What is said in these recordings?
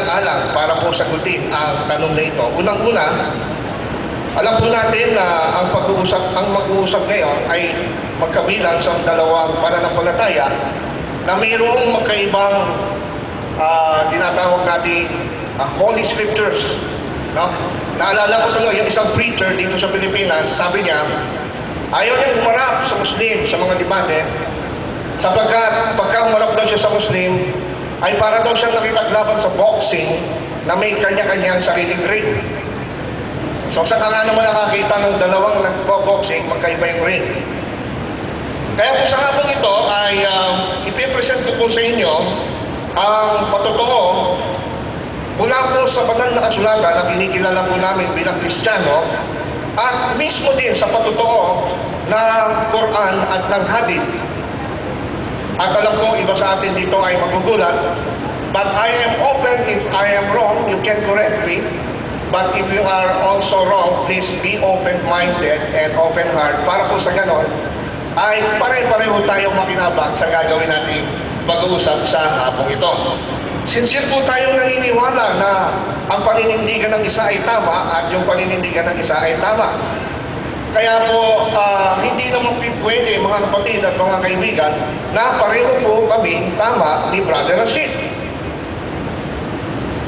alang-alang para po sagutin ang tanong na ito. Unang-una, alam po natin na ang pag-uusap, ang mag-uusap ngayon ay magkabilang sa dalawang pananampalataya na mayroong magkaibang ah, tinatawag natin ah, Holy Scriptures. No? Naalala ko tuloy, yung isang preacher dito sa Pilipinas, sabi niya, ayaw niya humarap sa Muslim sa mga debate sapagkat pagka humarap daw siya sa Muslim, ay para daw siya nakipaglaban sa boxing na may kanya-kanyang sariling ring. So sa nga naman nakakita ng dalawang nagbo-boxing, magkaiba yung ring. Kaya po sa hapon ito ay um, ipipresent ko po sa inyo ang patotoo mula po sa banal na kasulatan na kinikilala po namin bilang Kristiyano at mismo din sa patotoo ng Quran at ng Hadith. At alam ko iba sa atin dito ay magugulat but I am open if I am wrong, you can correct me. But if you are also wrong, please be open-minded and open-heart para po sa ganon ay pare-pareho tayong makinabang sa gagawin natin pag-uusap sa hapong ito. Sincere po tayong naniniwala na ang paninindigan ng isa ay tama at yung paninindigan ng isa ay tama. Kaya po, ah, hindi naman pwede mga kapatid at mga kaibigan na pareho po kami tama ni Brother Rashid.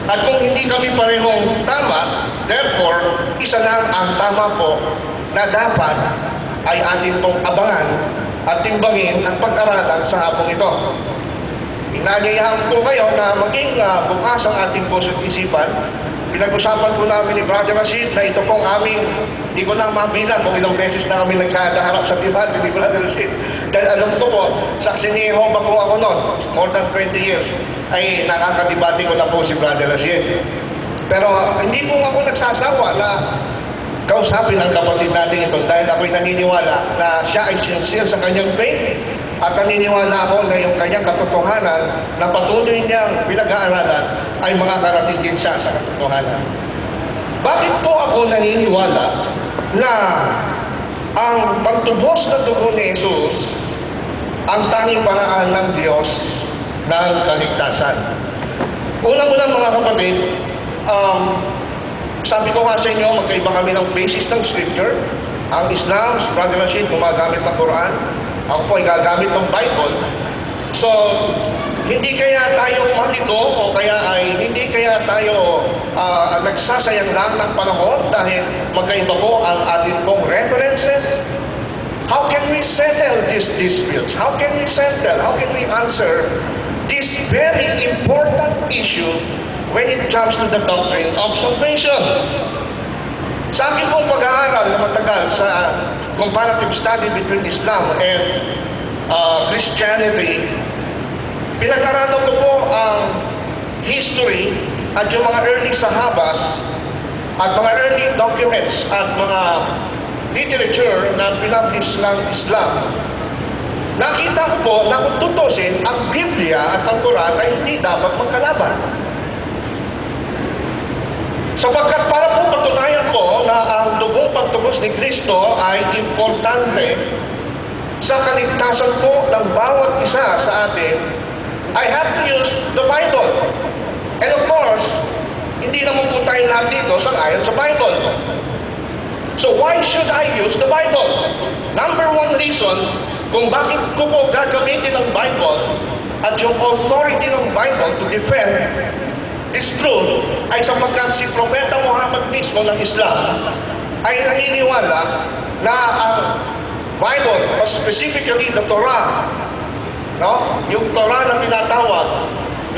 At kung hindi kami parehong tama, therefore, isa lang ang tama po na dapat ay atin pong abangan at timbangin at pag-aralan sa hapong ito. Inanyayahan ko kayo na maging uh, bukas ang ating puso at isipan. Pinag-usapan po namin ni Brother Rashid na ito pong aming, hindi ko na mabilang kung ilang beses na kami nagkadaharap sa debate ni Brother Rashid. Dahil alam ko po, saksi ni Jehovah po ako noon, more than 20 years, ay nakakadibati ko na po si Brother Rashid. Pero uh, hindi po ako nagsasawa na kausapin ang kapatid natin ito dahil ako'y naniniwala na siya ay sincere sa kanyang faith at naniniwala ako na yung kanyang katotohanan na patuloy niyang pinag-aaralan ay makakarating din siya sa katotohanan. Bakit po ako naniniwala na ang pagtubos ng dugo ni Jesus ang tanging paraan ng Diyos ng kaligtasan? Unang-unang mga kapatid, um, sabi ko nga sa inyo, magkaiba kami ng basis ng scripture. Ang Islam, si Brother Rashid, gumagamit ng Quran. Ako po ay gagamit ng Bible. So, hindi kaya tayo malito o kaya ay hindi kaya tayo ah, nagsasayang lang ng panahon dahil magkaiba po ang ating pong references. How can we settle these disputes? How can we settle? How can we answer this very important issue when it comes to the doctrine of salvation? Sa akin pong pag-aaral matagal sa comparative study between Islam and uh, Christianity, pinag-aralan ko po ang history at yung mga early sahabas at mga early documents at mga literature na pinablish ng Islam. Nakita ko po na kung tutusin, ang Biblia at ang Quran ay hindi dapat magkalaban. Sapagkat para po patunayan ko na ang dugong pagtubos ni Kristo ay importante sa kaligtasan po ng bawat isa sa atin, I have to use the Bible. And of course, hindi naman po tayo lahat dito sa ayon sa Bible. So why should I use the Bible? Number one reason kung bakit ko po gagamitin ang Bible at yung authority ng Bible to defend this truth ay sapagkat si Propeta Muhammad mismo ng Islam ay naniniwala na ang Bible, or specifically the Torah, no? yung Torah na tinatawag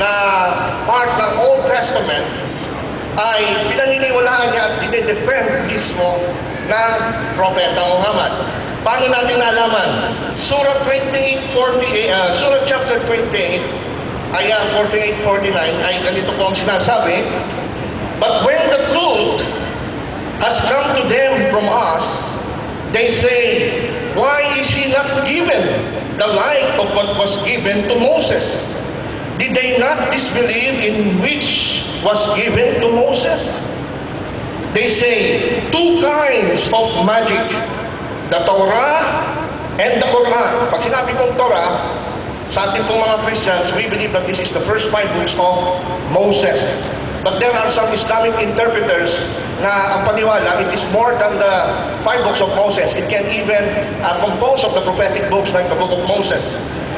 na part ng Old Testament ay pinaniniwalaan niya at dinidefend mismo ng Propeta Muhammad. Paano natin nalaman? Surah 28, 40, uh, Surah chapter 28, ayah 48, 49, ay ganito po ang sinasabi, But when the truth has come to them from us, they say, Why is he not given the like of what was given to Moses? Did they not disbelieve in which was given to Moses? They say, two kinds of magic, the Torah and the Quran. Pag sinabi kong Torah, sa ating pong mga Christians, we believe that this is the first five books of Moses. But there are some Islamic interpreters na ang paniwala, it is more than the five books of Moses. It can even uh, compose of the prophetic books like the book of Moses.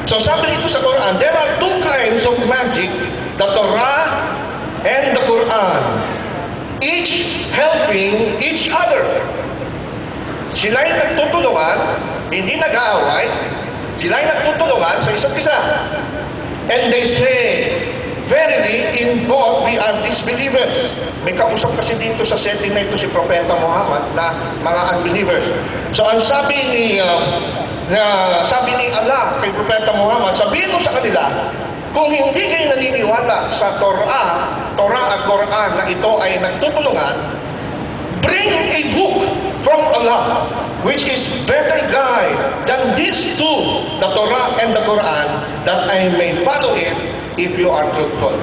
So sabi dito sa Quran, there are two kinds of magic, the Torah and the Quran. Each helping each other. Sila'y nagtutulungan, hindi nag-aaway, sila'y nagtutulungan sa isa't isa. And they say, Verily, in God we are disbelievers. May kausap kasi dito sa setting na ito si Propeta Muhammad na mga unbelievers. So ang sabi ni uh, na sabi ni Allah kay Propeta Muhammad, sabihin mo sa kanila, kung hindi kayo naniniwala sa Torah, Torah at Quran na ito ay nagtutulungan, bring a book from Allah which is better guide than these two, the Torah and the Quran, that I may follow it if you are truthful.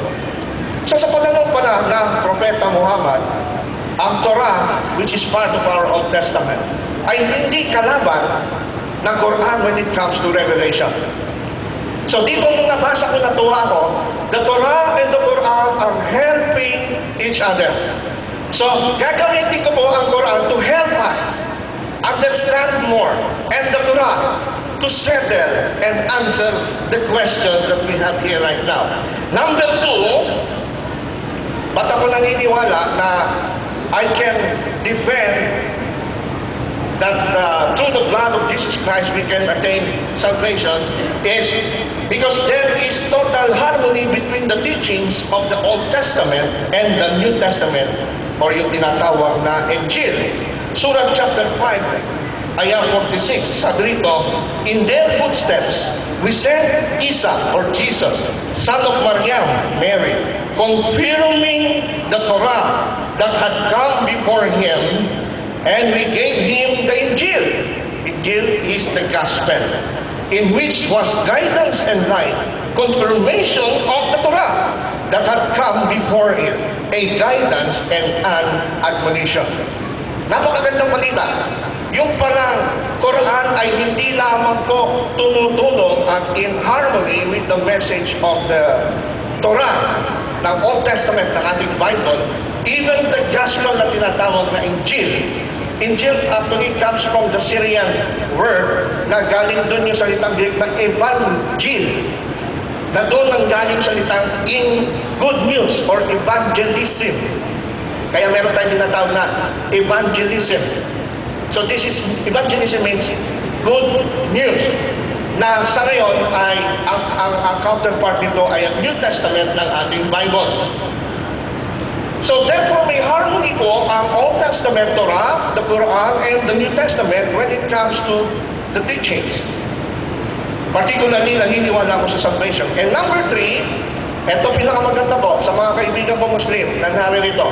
So sa panahon pa na ng Propeta Muhammad, ang Torah, which is part of our Old Testament, ay hindi kalaban ng Quran when it comes to revelation. So dito nung nabasa ko natuwa ako, the Torah and the Quran are helping each other. So gagamitin ko po ang Quran to help us understand more and the Torah to settle and answer the questions that we have here right now. Number two, ba't ako naniniwala na I can defend that uh, through the blood of Jesus Christ we can attain salvation is because there is total harmony between the teachings of the Old Testament and the New Testament or yung tinatawag na Injil. Surah chapter 5, ayah 46, sabi rito, In their footsteps, we sent Isa or Jesus, son of Maryam, Mary, confirming the Torah that had come before him And we gave him the Injil. Injil is the gospel, in which was guidance and light, confirmation of the Torah that had come before him, a guidance and an admonition. Napakagandang balita. Yung parang Quran ay hindi lamang ko tumutulong at in harmony with the message of the Torah ng Old Testament ng ating Bible, even the gospel na tinatawag na Injil, Injil actually comes from the Syrian word na galing doon yung salitang Greek na evangel. Na doon ang galing salitang in good news or evangelism. Kaya meron tayong tinatawag na evangelism. So this is, evangelism means good news. Na sa ngayon ay, ang, ang, ang counterpart nito ay ang New Testament ng ating Bible. So therefore, may harmony po ang Old Testament Torah, the Quran, and the New Testament when it comes to the teachings. Particularly, naniniwala ako sa salvation. And number three, ito pinakamaganda po sa mga kaibigan ko Muslim na naririto.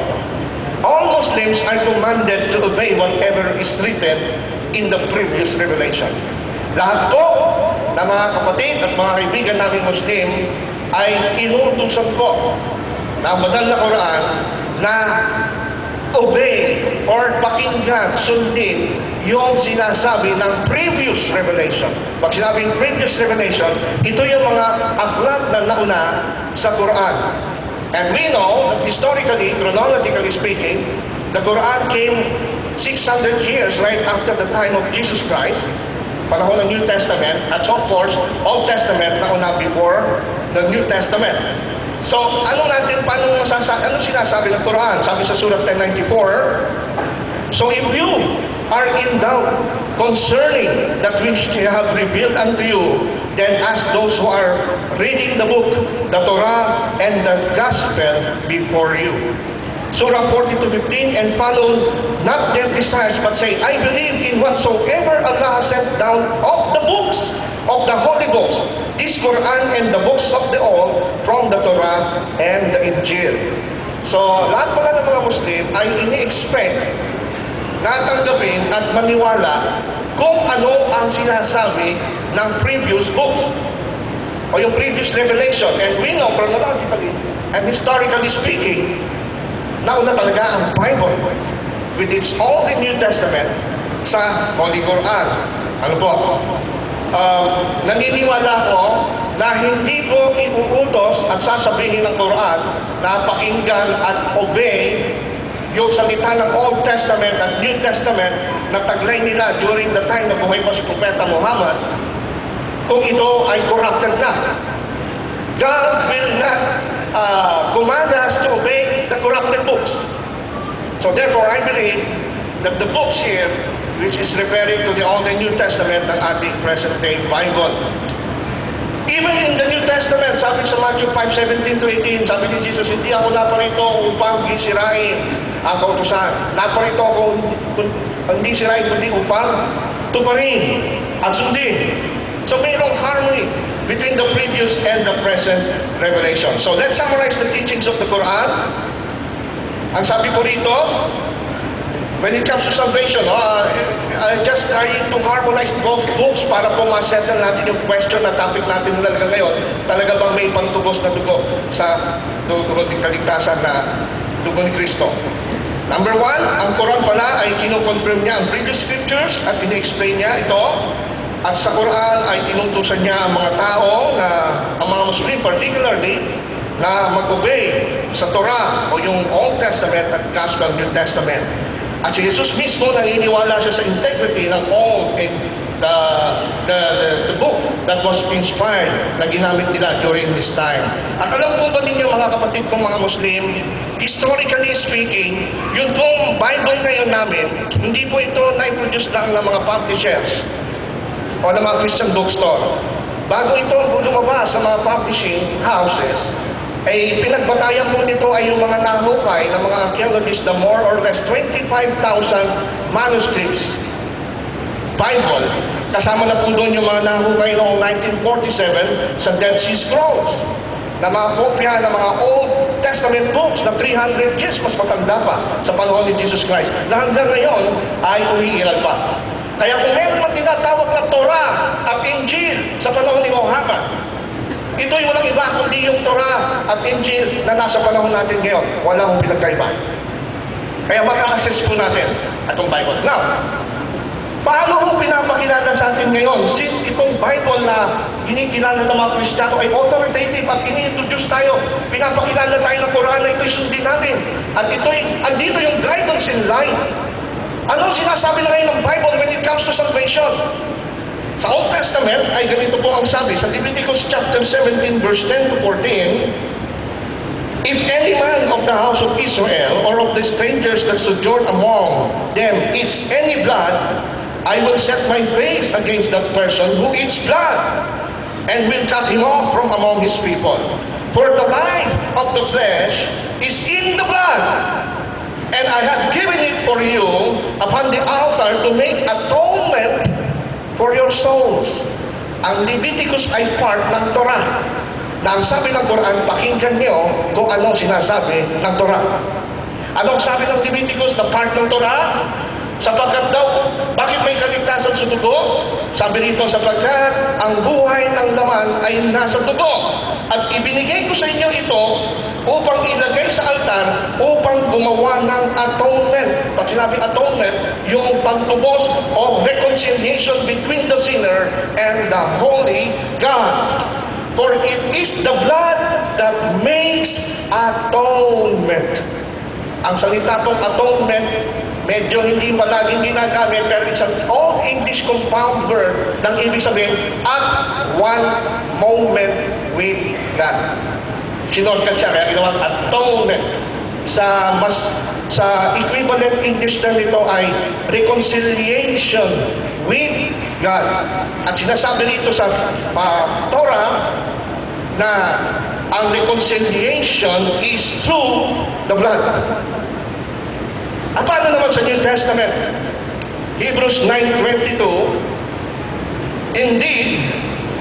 All Muslims are commanded to obey whatever is written in the previous revelation. Lahat po ng mga kapatid at mga kaibigan namin Muslim ay inuutusan ko na banal na Quran na obey or pakinggan, sundin yung sinasabi ng previous revelation. Pag sinabing previous revelation, ito yung mga aklat na nauna sa Quran. And we know that historically, chronologically speaking, the Quran came 600 years right after the time of Jesus Christ, panahon ng New Testament, at of course, Old Testament nauna before the New Testament. So, ano natin, paano masasabi, ano sinasabi ng Quran? Sabi sa Surah 1094, So if you are in doubt concerning that which they have revealed unto you, then ask those who are reading the book, the Torah, and the Gospel before you. Surah 40 to 15, and follow not their desires, but say, I believe in whatsoever Allah has sent down of the books of the Holy Books, this Quran and the books of the Old from the Torah and the Injil. So, lahat pala ng mga Muslim ay ini-expect na tanggapin at maniwala kung ano ang sinasabi ng previous book o yung previous revelation. And we know chronologically and historically speaking, nauna talaga ang Bible with its Old and New Testament sa Holy Quran. Ano po? um, naniniwala ko na hindi po iuutos at sasabihin ng Quran na pakinggan at obey yung salita ng Old Testament at New Testament na taglay nila during the time na buhay pa si Propeta Muhammad kung ito ay corrupted na. God will not uh, command us to obey the corrupted books. So therefore, I believe that the books here, which is referring to the Old and New Testament ng ating present-day Bible, Even in the New Testament, sabi sa Matthew 5:17 to 18, sabi ni Jesus, hindi ako naparito upang gisirain ang kautusan. Naparito ako hindi sirain, kundi upang tuparin at sundin. So mayroong harmony between the previous and the present revelation. So let's summarize the teachings of the Quran. Ang sabi ko rito, When it comes to salvation, uh, uh, just trying to harmonize both books para po ma-settle natin yung question na topic natin talaga ngayon. Talaga bang may pantubos na dugo sa dugo ng kaligtasan na dugo ni Kristo? Number one, ang Quran pala ay kinukonfirm niya ang previous scriptures at ini-explain niya ito. At sa Quran ay tinutusan niya ang mga tao na, ang mga Muslim particularly, na mag-obey sa Torah o yung Old Testament at Gospel New Testament. At si Jesus mismo naniniwala siya sa integrity ng Old and the, the, the, the book that was inspired na ginamit nila during this time. At alam po ba ninyo mga kapatid kong mga Muslim, historically speaking, yung pong Bible ngayon namin, hindi po ito na-produce lang ng mga publishers o ng mga Christian bookstore. Bago ito lumabas sa mga publishing houses, ay pinagbatayan po nito ay yung mga nahukay ng mga archaeologists na more or less 25,000 manuscripts Bible. Kasama na po doon yung mga nahukay noong 1947 sa Dead Sea Scrolls na mga kopya ng mga Old Testament books na 300 years mas matanda pa sa panahon ni Jesus Christ na hanggang ngayon ay umiiral pa. Kaya kung meron man tinatawag na Torah at Injil sa panahon ni Muhammad, ito yung walang iba kundi yung Torah at Injil na nasa panahon natin ngayon. Wala akong pinagkaiba. Kaya maka-access po natin itong Bible. Now, paano ho pinapakilala sa atin ngayon? Since itong Bible na kinikilala ng mga Kristiyano ay authoritative at ini-introduce tayo, pinapakilala tayo ng Quran na ito'y sundin natin. At ito'y, andito yung guidance in life. Ano sinasabi na ngayon ng Bible when it comes to salvation? Sa Old Testament ay ganito po ang sabi sa Leviticus chapter 17 verse 10 to 14, If any man of the house of Israel or of the strangers that sojourn among them eats any blood, I will set my face against that person who eats blood and will cut him off from among his people. For the life of the flesh is in the blood, and I have given it for you upon the altar to make atonement for your souls. Ang Leviticus ay part ng Torah. Na ang sabi ng Quran, pakinggan niyo kung ano sinasabi ng Torah. Ano ang sabi ng Leviticus na part ng Torah? Sapagkat daw, bakit may kaligtasan sa dugo? Sabi rito, sapagkat ang buhay ng laman ay nasa dugo. At ibinigay ko sa inyo ito upang ilagay sa altar upang gumawa ng atonement. Pag sinabi atonement, yung pagtubos o reconciliation between the sinner and the holy God. For it is the blood that makes atonement. Ang salita pong atonement, medyo hindi palaging ginagamit, pero it's an Old English compound verb ng ibig sabihin, at one moment with God. Sinorkat siya, kaya ginawa atonement. Sa mas sa equivalent English na nito ay reconciliation with God. At sinasabi rito sa uh, Torah na ang reconciliation is through the blood. At paano naman sa New Testament? Hebrews 9.22 Indeed,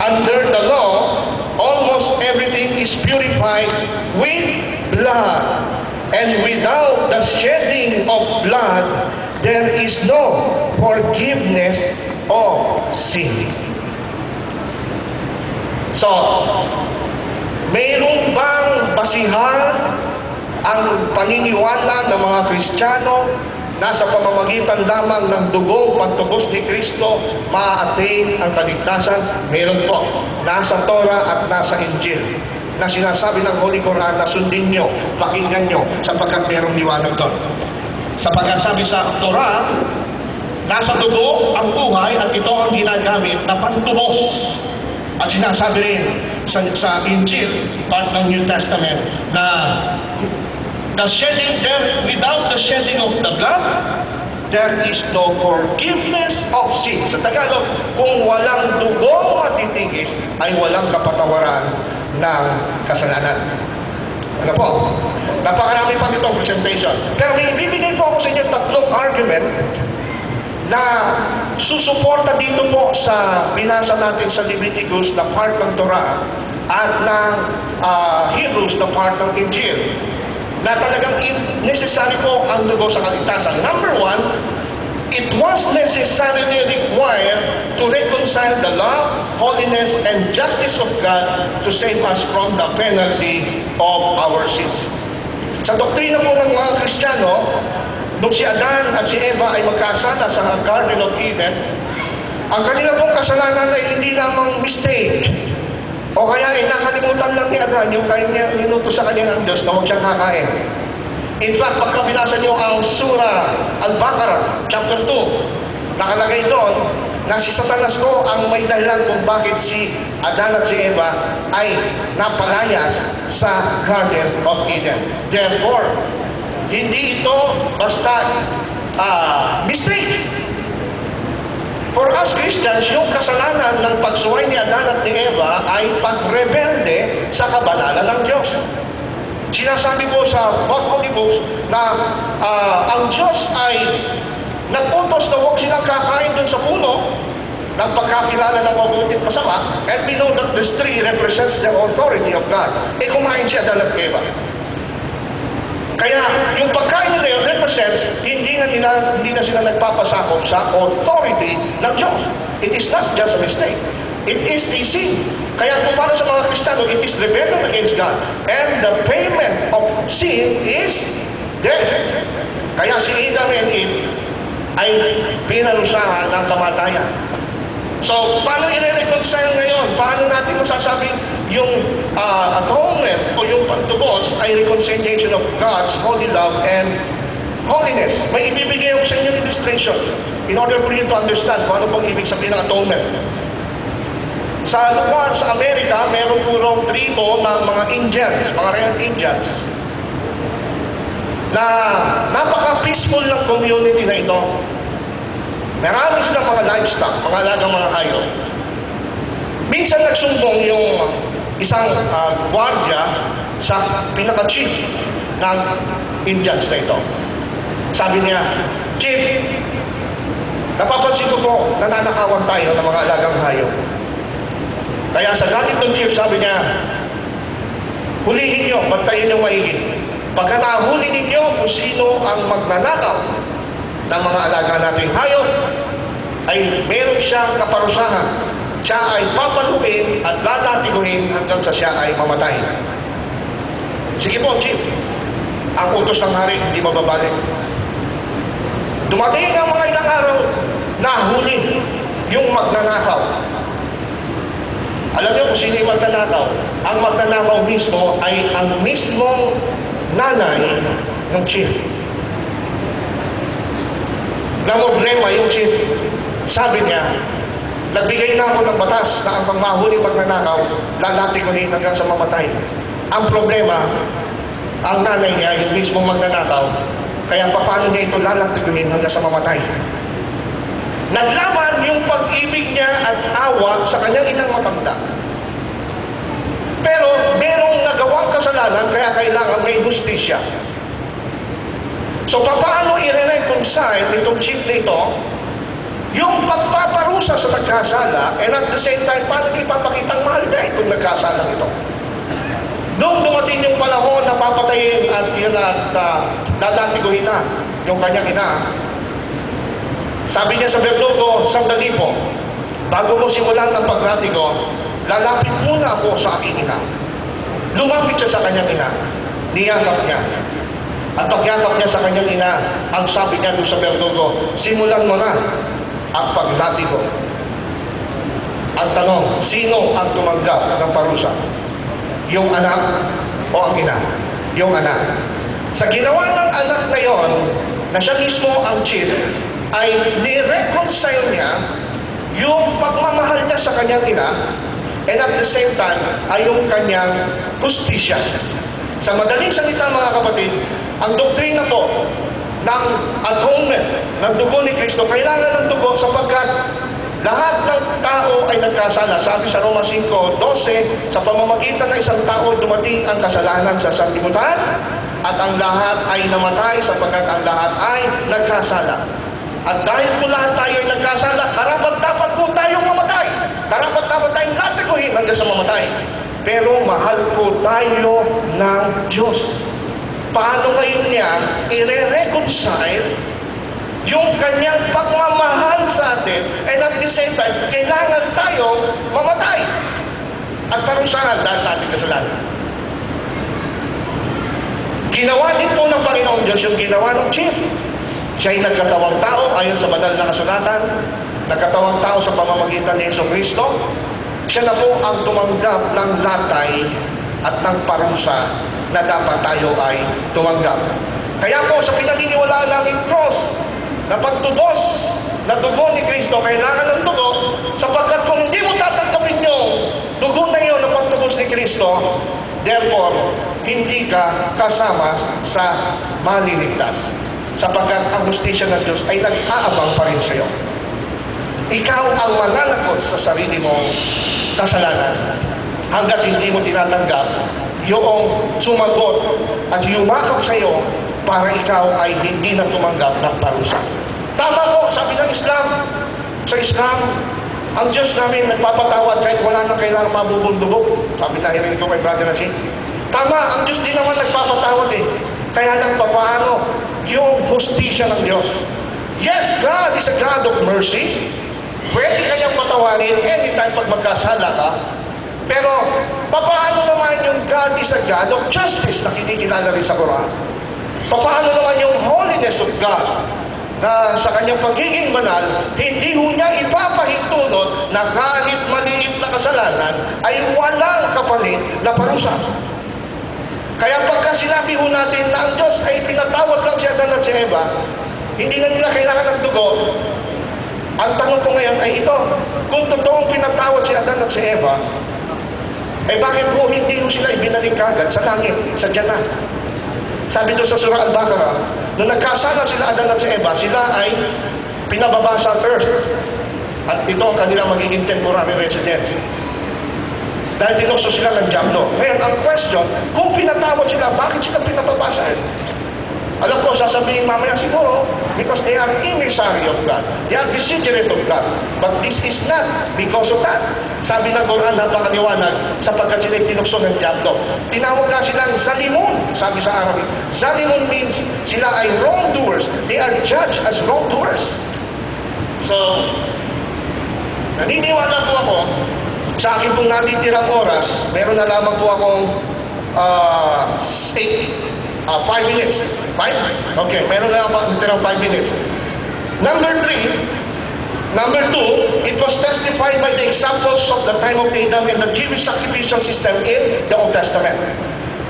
under the law, almost everything is purified with blood. And without the shedding of blood, there is no forgiveness of sin. So, mayroon bang basihan ang paniniwala ng mga Kristiyano nasa pamamagitan lamang ng dugong pagtubos ni Kristo, maa-attain ang kaligtasan. Meron po, nasa Torah at nasa Injil na sinasabi ng Holy Quran na sundin nyo, pakinggan nyo, sapagkat merong liwanag doon. Sapagkat sabi sa Torah, nasa dugo ang buhay at ito ang ginagamit na pantubos. At sinasabi rin sa, sa Injil, part ng New Testament, na the shedding there, without the shedding of the blood, there is no forgiveness of sin. Sa Tagalog, kung walang dugo at titigis, ay walang kapatawaran ng kasalanan. Ano po? Napakarami pa itong presentation. Pero may ibibigay po ako sa inyo tatlong argument na susuporta dito po sa binasa natin sa Leviticus na part ng Torah at ng ah, Hebrews na part ng Injil na talagang necessary po ang dugo sa kaligtasan. Number one, it was necessarily required to reconcile the love, holiness, and justice of God to save us from the penalty of our sins. Sa doktrina po ng mga Kristiyano, nung si Adan at si Eva ay magkasala sa Garden of Eden, ang kanila pong kasalanan ay hindi lamang mistake. O kaya ay nakalimutan lang ni Adan yung kanya minuto sa kanya ng Diyos na huwag siyang kakain. In fact, pagka binasa niyo ang Surah Al-Baqarah, chapter 2, nakalagay doon na si Satanas ko ang may dahilan kung bakit si Adan at si Eva ay napalayas sa Garden of Eden. Therefore, hindi ito basta ah, mistake. For us Christians, yung kasalanan ng pagsuway ni Adan at ni Eva ay pagrebelde sa kabanalan ng Diyos. Sinasabi po sa both Holy Books na ah, ang Diyos ay nagputos na huwag silang kakain dun sa puno ng pagkakilala ng mabuti at masama and we know that this tree represents the authority of God. E kumain si Adan at Eva. Kaya yung pagkain nila yun represents hindi na, nila, hindi na sila nagpapasakop sa authority ng Diyos. It is not just a mistake. It is a sin. Kaya kung para sa mga Kristiyano, it is rebellion against God. And the payment of sin is death. Kaya si Adam and Eve ay pinarusahan ng kamatayan. So, paano i-reconcile ngayon? Paano natin masasabing yung ah, atonement o yung ay reconciliation of God's holy love and holiness? May ibibigay ako sa inyo illustration in order for you to understand kung ano pong ibig sabihin ng atonement. Sa lugar sa Amerika, meron purong tribo ng mga Indians, mga Red Indians, na napaka-peaceful ng community na ito. Marami silang mga livestock, mga alagang mga hayop. Minsan nagsumbong yung isang ah, gwardiya sa pinaka-chief ng Indians na ito. Sabi niya, Chief, napapansin ko po, nananakawan tayo ng mga alagang hayop. Kaya sa galit ng chief, sabi niya, hulihin niyo, bantayin niyo maigi. Pagka nahuli ninyo kung sino ang magnanakaw ng mga alaga nating hayop, ay meron siyang kaparusahan. Siya ay papaluin at lalatiguhin hanggang sa siya ay mamatay. Sige po, Chief. Ang utos ng hari, hindi mababalik. Dumating ang mga ilang araw, nahuli yung magnanakaw. Alam niyo kung sino yung magnanakaw? Ang magnanakaw mismo ay ang mismong nanay ng chief. Na problema yung chief. Sabi niya, nagbigay na ako ng batas na ang pangmahuli magnanakaw, lalatigunin hanggang sa mamatay. Ang problema, ang nanay niya, yung mismong magnanakaw, kaya paano niya ito lalatigunin hanggang sa mamatay? Naglaban yung pag-ibig niya at awa sa kanyang inang matanda. Pero merong nagawang kasalanan kaya kailangan may justisya. So paano i-reconcile nitong chief nito yung pagpaparusa sa nagkasala and at the same time paano ipapakitang mahal niya itong nagkasala ito? Noong dumating yung panahon na papatayin at yun at uh, dadatiguhin na yung kanyang ina, sabi niya sa Berlugo, sandali po, bago mo simulan ang pagratigo, lalapit muna ako sa aking ina. Lumapit siya sa kanyang ina, niyakap niya. At pagyakap niya sa kanyang ina, ang sabi niya doon sa berdugo, simulan mo na ang paglatigo. Ang tanong, sino ang tumanggap ng parusa? Yung anak o ang ina? Yung anak. Sa ginawa ng anak na yon, na siya mismo ang chief, ay ni-reconcile niya yung pagmamahal niya sa kanyang ina and at the same time ay yung kanyang justisya. Sa madaling salita mga kapatid, ang doktrina po ng atonement ng dugo ni Kristo, kailangan ng dugo sapagkat lahat ng tao ay nagkasala. Sabi sa Roma 5.12, sa pamamagitan ng isang tao dumating ang kasalanan sa sanlibutan at ang lahat ay namatay sapagkat ang lahat ay nagkasala. At dahil po lahat tayo ay nagkasala, karapat dapat po tayong mamatay. Karapat dapat tayong natikuhin hanggang sa mamatay. Pero mahal po tayo ng Diyos. Paano ngayon niya i-reconcile yung kanyang pagmamahal sa atin and at the same time, kailangan tayo mamatay at parusahan dahil sa ating kasalanan. Ginawa din po ng Panginoong Diyos yung ginawa ng chief. Siya ay nagkatawang tao ayon sa banal na kasulatan, nagkatawang tao sa pamamagitan ni Yeso Kristo. Siya na po ang tumanggap ng latay at ng parusa na dapat tayo ay tumanggap. Kaya po sa pinaniniwalaan namin cross, na pagtubos na dugo ni Kristo, kailangan ng dugo, sapagkat kung hindi mo tatanggapin yung dugo na yun na pagtubos ni Kristo, therefore, hindi ka kasama sa maliligtas. Sapagkat ang justisya ng Diyos ay nag-aabang pa rin sa iyo. Ikaw ang mananakot sa sarili mong kasalanan hanggat hindi mo tinatanggap yung sumagot at yumakap sa iyo para ikaw ay hindi na tumanggap ng parusa. Tama po, sabi ng Islam, sa Islam, ang Diyos namin nagpapatawad kahit wala na kailangan mabubundubog. Sabi na rin ko kay Brother Rashid. Tama, ang Diyos din naman nagpapatawad eh. Kaya lang papaano yung justisya ng Diyos. Yes, God is a God of mercy. Pwede kanyang patawarin anytime pag magkasala ka. Pero, papaano naman yung God is a God of justice na kinikilala rin sa Quran? Paano naman yung holiness of God na sa kanyang pagiging banal, hindi ho niya ipapahintulot na kahit maliit na kasalanan ay walang kapalit na parusa. Kaya pagka sinabi ho natin na ang Diyos ay pinatawad lang si Adan at si Eva, hindi na nila kailangan ng dugo, ang tanong ko ngayon ay ito, kung totoong pinatawad si Adan at si Eva, eh bakit po hindi sila ibinaling kagad sa langit, sa Jannah? Sabi doon sa Surah Al-Baqarah, nung nagkasala sila Adan at si Eva, sila ay pinababa sa earth. At ito ang kanilang magiging temporary residence. Dahil dinokso sila ng Diablo. Ngayon, ang question, kung pinatawad sila, bakit sila pinababa sa earth? Alam ko, sasabihin mamaya siguro, because they are emissary of God. They are vigilant of God. But this is not because of that. Sabi ng Quran, napakaliwanag, sapagkat sila tinukso ng Diablo. Tinawag na silang zalimun, sabi sa Arabic. Zalimun means sila ay wrongdoers. They are judged as wrongdoers. So, naniniwala po ako, sa akin pong natitirang oras, meron na lamang po akong uh, eight, uh, five minutes. Five? Okay, meron na ako natirang five minutes. Number three, number two, it was testified by the examples of the time of Adam and the Jewish sacrificial system in the Old Testament.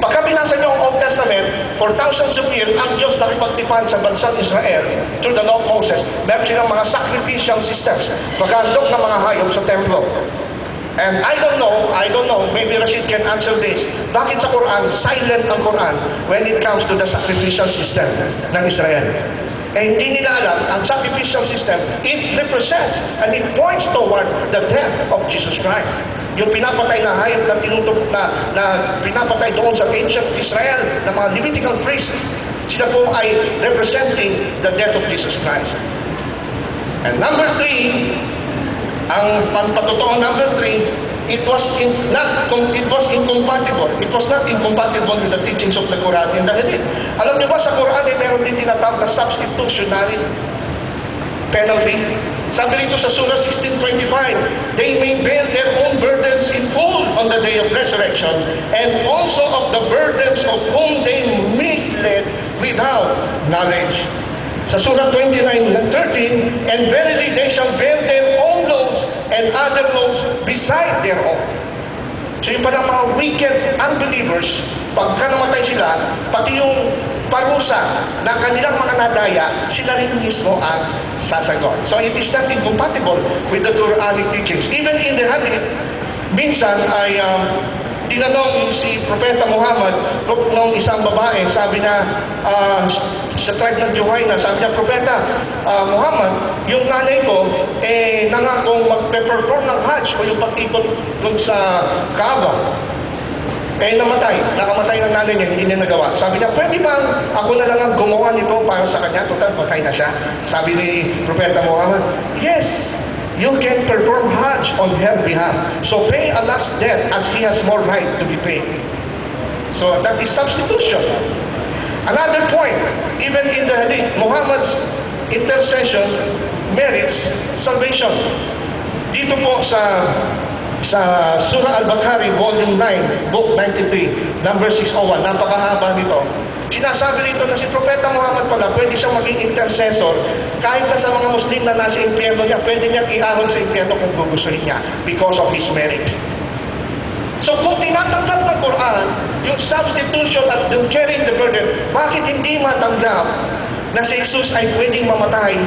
Pagka binasa niyo ang Old Testament, for thousands of years, ang Diyos nakipagtipan sa bansang Israel through the law of Moses. Meron silang mga sacrificial systems, magandog ng mga hayop sa templo. And I don't know, I don't know, maybe Rashid can answer this. Bakit sa Quran, silent ang Quran when it comes to the sacrificial system ng Israel? Eh hindi nila alam, ang sacrificial system, it represents and it points toward the death of Jesus Christ. Yung pinapatay na hayop na tinutok na, na pinapatay doon sa ancient Israel ng mga Levitical priests, sila po ay representing the death of Jesus Christ. And number three, ang pampatotoong number three, it was in, not it was incompatible. It was not incompatible with the teachings of the Quran and the Hadith. Alam niyo ba sa Quran ay meron din tinatawag na substitutionary penalty. Sabi rito sa Surah 16.25, They may bear their own burdens in full on the day of resurrection, and also of the burdens of whom they misled with without knowledge. Sa Surah 29:13, And verily they shall bear their own and other loads beside their own. So yung parang mga wicked unbelievers, pagka namatay sila, pati yung parusa ng kanilang mga nadaya, sila rin mismo ang sasagot. So it is not incompatible with the Quranic teachings. Even in the Hadith, minsan ay um, tinanong si Propeta Muhammad nung isang babae, sabi na ah, sa tribe ng Juhayna, sabi niya, Propeta ah, Muhammad, yung nanay ko, eh, nangakong magpe-perform ng Hajj o yung pag-ikot dun sa Kaaba. Eh, namatay. Nakamatay ng nanay niya, hindi niya nagawa. Sabi niya, pwede bang ako na lang ang gumawa nito para sa kanya? Total, patay na siya. Sabi ni Propeta Muhammad, Yes, you can perform Hajj on her behalf. So pay Allah's debt as he has more right to be paid. So that is substitution. Another point, even in the Hadith, Muhammad's intercession merits salvation. Dito po sa sa Surah Al-Bukhari, Volume 9, Book 93, number 601, napakahaba nito. Sinasabi rito na si Propeta Muhammad pala, pwede siyang maging intercessor kahit na sa mga Muslim na nasa impyerno niya, pwede niya iahon sa impyerno kung gugustuhin niya because of his merit. So kung tinatanggap ng Quran, yung substitution at yung carrying the burden, bakit hindi matanggap na si Jesus ay pwedeng mamatay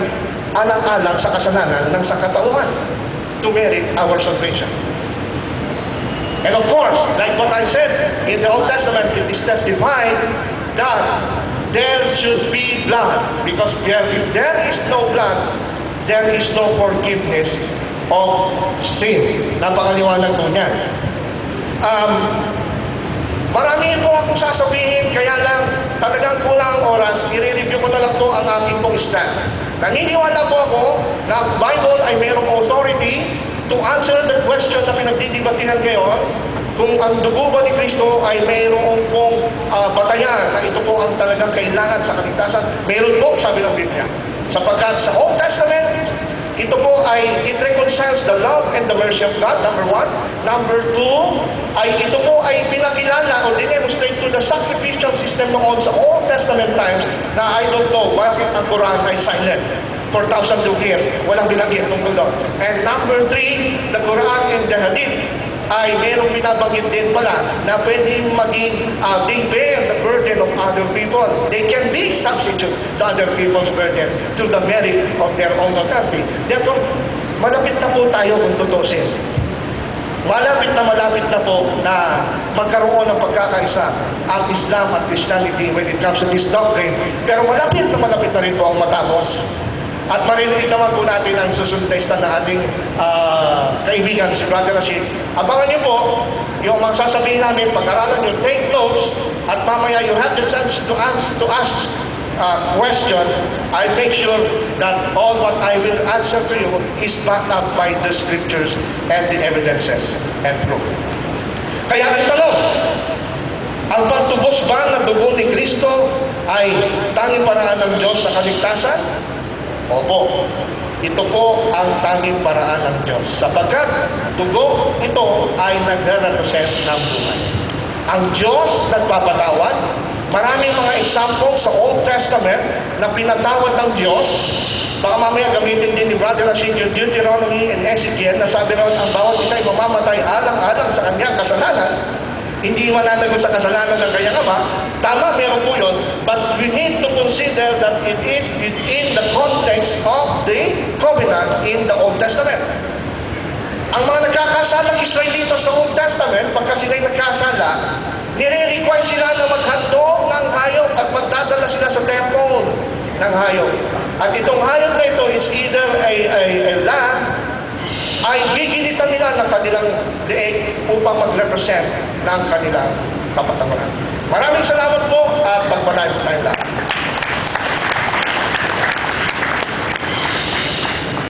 alang-alang sa kasalanan ng sakatauhan to merit our salvation? And of course, like what I said, in the Old Testament, it is testified that there should be blood. Because if there is no blood, there is no forgiveness of sin. Napakaliwanag po niyan. Um, marami po akong sasabihin, kaya lang talagang kulang ang oras, i-review ko na lang po ang aking pong stand. Naniniwala po ako na Bible ay mayroong authority to answer the question na pinagdidibatihan ngayon kung ang dugo ba ni Kristo ay mayroong pong ah, batayan na ito po ang talagang kailangan sa kaligtasan. Meron po, sabi ng Biblia. Sapagkat sa Old Testament, ito po ay it reconciles the love and the mercy of God, number one. Number two, ay ito po ay pinakilala o dinemonstrate to the sacrificial system noon sa Old Testament times na I don't know bakit ang Quran ay silent for thousands of years. Walang binanggit tungkol doon. And number three, the Quran and the Hadith ay merong binabanggit din pala na pwedeng maging uh, they bear the burden of other people. They can be substitute to other people's burden to the merit of their own authority. Therefore, malapit na po tayo kung tutusin. Malapit na malapit na po na magkaroon ng pagkakaisa ang Islam at Christianity when it comes to this doctrine. Pero malapit na malapit na rin po ang matapos. At marinig naman po natin ang susunod na ng ating ah, kaibigan, si Brother Rashid. Abangan niyo po yung mga namin, pag-aralan niyo, take notes, at mamaya you have the chance to ask, to ask uh, question, I make sure that all what I will answer to you is backed up by the scriptures and the evidences and proof. Kaya ang tanong, ang pagtubos ba ng dugo ni Kristo ay tanging paraan ng Diyos sa kaligtasan? Opo. Ito po ang tanging paraan ng Diyos. Sapagkat dugo ito ay nagre-represent ng buhay. Ang Diyos nagpapatawad. Maraming mga example sa Old Testament na pinatawad ng Diyos. Baka mamaya gamitin din ni Brother yung Deuteronomy and Ezekiel na sabi ron ang bawat isa ay mamamatay alang-alang sa kanyang kasalanan. Hindi mananagot sa kasalanan ng kanyang ama. Tama, meron po yun. But we need to consider that it is within the context of the covenant in the Old Testament. Ang mga nagkakasalang Israelita sa Old Testament, pagka sila'y nagkasala, nire-require sila na maghandog ng hayop at magdadala sila sa temple ng hayop. At itong hayop na ito is either a, a, a lamb, ay gigilitan nila ng kanilang leeg upang mag-represent ng kanilang kapatawaran. Maraming salamat po at magpanayon tayo lahat.